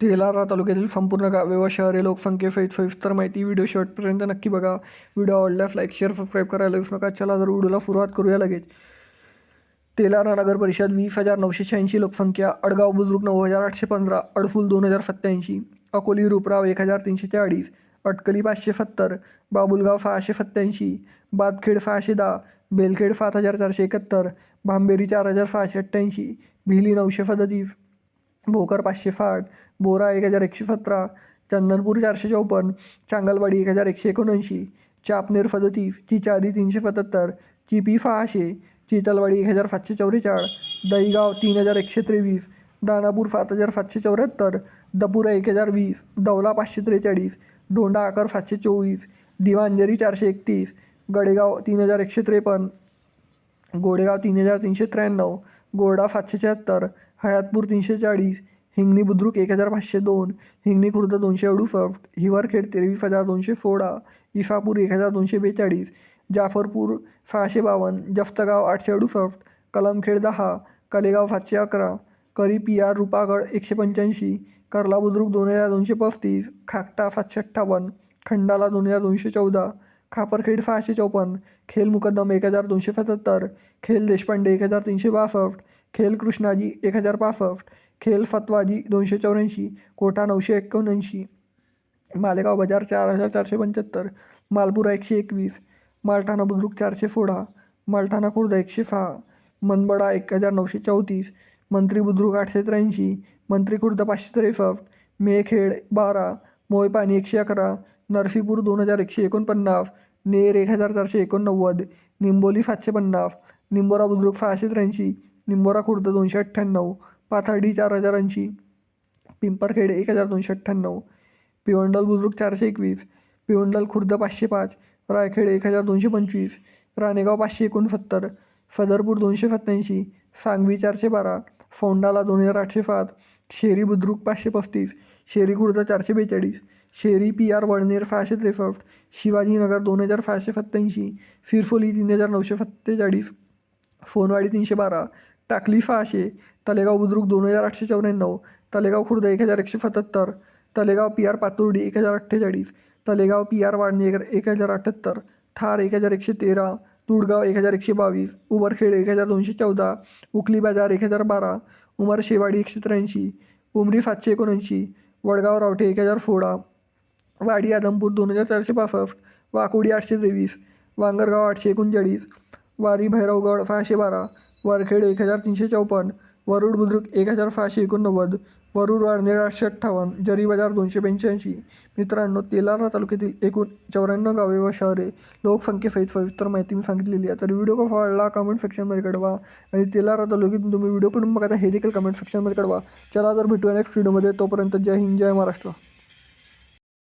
तेलारा तालुक्यातील संपूर्ण गावे व शहरे लोकसंख्येसहित सविस्तर माहिती व्हिडिओ शेवटपर्यंत नक्की बघा. व्हिडिओ आवडल्यास लाईक शेअर सबस्क्राईब करायला विसरू नका. चला जर व्हिडिओला सुरुवात करूया लगेच. तेलारा नगर परिषद वीस हजार नऊशे शहाऐंशी लोकसंख्या अडगाव बुजुर्ग नऊ हजार आठशे पंधरा अडफुल दोन हजार सत्त्याऐंशी अकोली रुपराव एक हजार तीनशे चाळीस अटकली पाचशे सत्तर बाबुलगाव सहाशे सत्त्याऐंशी बादखेड सहाशे दहा बेलखेड सात हजार चारशे एकाहत्तर भांबेरी चार हजार सहाशे अठ्ठ्याऐंशी भिली नऊशे सदतीस भोकर पाचशे साठ बोरा एक हजार एकशे सतरा चंदनपूर चारशे चौपन्न चांगलवाडी एक हजार एकशे एकोणऐंशी चापनेर सदतीस चिचारी तीनशे सत्याहत्तर चिपी सहाशे चितलवाडी एक हजार सातशे चौवेचाळ दहीगाव तीन हजार एकशे त्रेवीस दानापूर सात हजार सातशे चौऱ्याहत्तर दपुरा एक हजार वीस दौला पाचशे त्रेचाळीस डोंडा आकर सातशे चोवीस दिवांजरी चारशे एकतीस गडेगाव तीन हजार एकशे त्रेपन्न गोडेगाव तीन हजार तीनशे त्र्याण्णव गोरडा सातशे शहात्तर हयातपूर तीनशे चाळीस हिंगणी बुद्रुक एक हजार पाचशे दोन हिंगणी खुर्द दोनशे अडुसष्ट हिवरखेड तेवीस हजार दोनशे सोळा इसापूर एक हजार दोनशे बेचाळीस जाफरपूर सहाशे बावन्न जफ्तगाव आठशे अडुसष्ट कलमखेड दहा कलेगाव सातशे अकरा करी पी आर रुपागड एकशे पंच्याऐंशी कर्ला बुद्रुक दोन हजार दोनशे पस्तीस खाकटा सातशे अठ्ठावन्न खंडाला दोन हजार दोनशे चौदा खापरखेड सहाशे चौपन्न खेल मुकद्दम एक हजार दोनशे सत्याहत्तर खेल देशपांडे एक हजार तीनशे बासष्ट खेल कृष्णाजी एक हजार पासष्ट खेल फतवाजी दोनशे चौऱ्याऐंशी कोटा नऊशे एकोणऐंशी मालेगाव बाजार चार हजार चारशे पंच्याहत्तर मालपुरा एकशे एकवीस मालठाणा बुद्रुक चारशे सोळा मालठाणा खुर्द एकशे सहा मनबडा एक हजार नऊशे चौतीस मंत्री बुद्रुक आठशे त्र्याऐंशी मंत्री खुर्द पाचशे त्रेसष्ट मेखेड बारा मोयपाणी एकशे अकरा नरसीपूर दोन हजार एकशे एकोणपन्नास नेर एक हजार चारशे एकोणनव्वद निंबोली सातशे पन्नास निंबोरा बुद्रुक सहाशे त्र्याऐंशी निंबोरा खुर्द दोनशे अठ्ठ्याण्णव पाथर्डी चार हजार ऐंशी पिंपरखेड एक हजार दोनशे अठ्ठ्याण्णव पिवंडल बुद्रुक चारशे एकवीस पिवंडल खुर्द पाचशे पाच रायखेड एक हजार दोनशे पंचवीस राणेगाव पाचशे एकोणसत्तर फदरपूर दोनशे सत्त्याऐंशी सांगवी चारशे बारा फोंडाला दोन हजार आठशे सात शेरी बुद्रुक पाचशे पस्तीस शेरी खुर्द चारशे बेचाळीस शेरी पी आर वडनेर सहाशे त्रेसष्ट शिवाजीनगर दोन हजार सहाशे सत्त्याऐंशी फिरफोली तीन हजार नऊशे सत्तेचाळीस फोनवाडी तीनशे बारा टाकली सहाशे तलेगाव बुद्रुक दोन हजार आठशे चौऱ्याण्णव तलेगाव खुर्द एक हजार एकशे सत्याहत्तर तलेगाव पी आर पातुर्डी एक हजार अठ्ठेचाळीस तलेगाव पी आर वाडनेर एक हजार अठ्ठ्याहत्तर थार एक हजार एकशे तेरा तुडगाव एक हजार एकशे बावीस उमरखेड एक हजार दोनशे चौदा उकली बाजार एक हजार बारा उमर शेवाडी एकशे त्र्याऐंशी उमरी सातशे एकोणऐंशी वडगाव रावठे एक हजार सोळा वाडी आदमपूर दोन हजार चारशे पासष्ट वाकोडी आठशे तेवीस वांगरगाव आठशे एकोणचाळीस वारी भैरवगड सहाशे बारा वरखेड एक हजार तीनशे चौपन्न वरुड बुद्रुक एक हजार सहाशे एकोणनव्वद वरुड निराशे अठ्ठावन्न जरी बाजार दोनशे पंच्याऐंशी. मित्रांनो तेलारा तालुक्यातील एकूण चौऱ्याण्णव गावे व शहरे लोकसंख्येसहित सविस्तर माहिती मी सांगितलेली आहे. तर व्हिडिओ कसा आवडला कमेंट सेक्शनमध्ये कळवा. आणि तेलारा तालुक्यातून तुम्ही व्हिडिओ कुठून बघता हे देखील कमेंट सेक्शनमध्ये कळवा. चला तर भेटूया नेक्स्ट व्हिडिओमध्ये तोपर्यंत जय हिंद जय महाराष्ट्र.